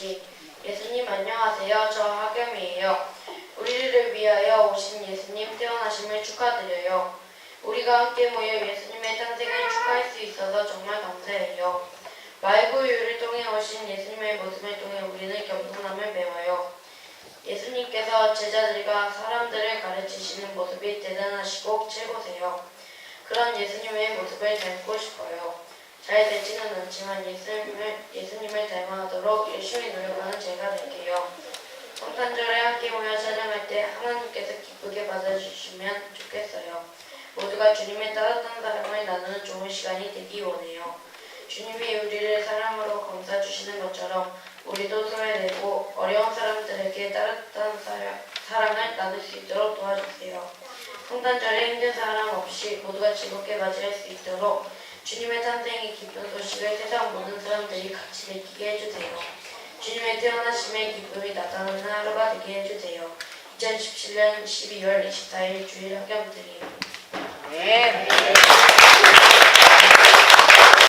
다시 예수님 안녕하세요. 저 하겸이에요. 우리를 위하여 오신 예수님 태어나심을 축하드려요. 우리가 함께 모여 예수님의 탄생을 축하할 수 있어서 정말 감사해요. 말구유를 통해 오신 예수님의 모습을 통해 우리는 겸손함을 배워요. 예수님께서 제자들과 사람들을 가르치시는 모습이 대단하시고 최고세요. 그런 예수님의 모습을 닮고 싶어요. 잘 되지는 않지만 예수님을, 예수님을 닮아가도록 열심히 노력하는 제가 될게요. 성탄절에 함께 모여 촬영할 때 하나님께서 기쁘게 받아주시면 좋겠어요. 모두가 주님의 따뜻한 사랑을 나누는 좋은 시간이 되기 원해요. 주님이 우리를 사랑으로 감싸 주시는 것처럼 우리도 소외되고 어려운 사람들에게 따뜻한 사랑, 사랑을 나눌 수 있도록 도와주세요. 성탄절에 힘든 사람 없이 모두가 즐겁게 맞이할 수 있도록 주님의 탄생의 기쁜 소식을 세상 모든 사람들이 같이 느끼게 해주세요. 주님의 태어나심의 기쁨이 나타나는 하루가 되게 해주세요. 2017년 12월 24일 주일 학교들이에요. 네,